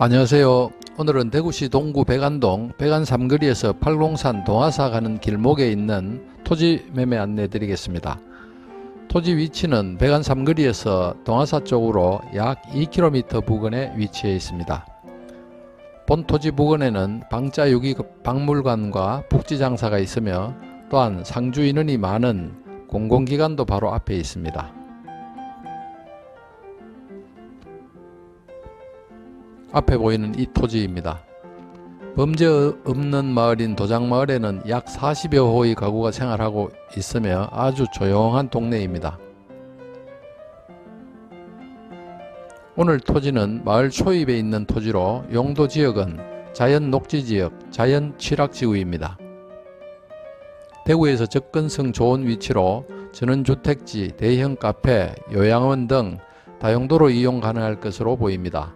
안녕하세요. 오늘은 대구시 동구 백안동 백안 삼거리에서 팔공산 동화사 가는 길목에 있는 토지 매매 안내 드리겠습니다. 토지 위치는 백안 삼거리에서 동화사 쪽으로 약 2km 부근에 위치해 있습니다. 본 토지 부근에는 방자 유기 박물관과 복지장사가 있으며 또한 상주 인원이 많은 공공기관도 바로 앞에 있습니다. 앞에 보이는 이 토지입니다. 범죄 없는 마을인 도장마을에는 약 40여 호의 가구가 생활하고 있으며 아주 조용한 동네입니다. 오늘 토지는 마을 초입에 있는 토지로 용도 지역은 자연 녹지 지역, 자연 취락 지구입니다. 대구에서 접근성 좋은 위치로 전원주택지, 대형 카페, 요양원 등 다용도로 이용 가능할 것으로 보입니다.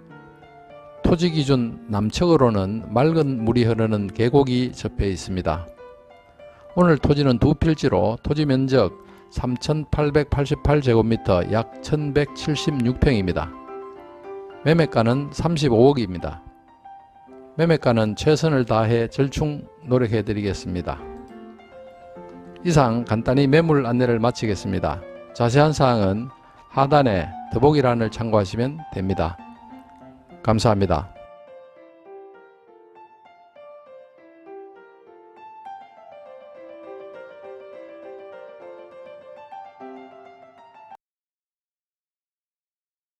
토지 기준 남측으로는 맑은 물이 흐르는 계곡이 접해 있습니다. 오늘 토지는 두 필지로 토지 면적 3,888제곱미터 약 1,176평입니다. 매매가는 35억입니다. 매매가는 최선을 다해 절충 노력해 드리겠습니다. 이상 간단히 매물 안내를 마치겠습니다. 자세한 사항은 하단에 더보기란을 참고하시면 됩니다. 감사합니다.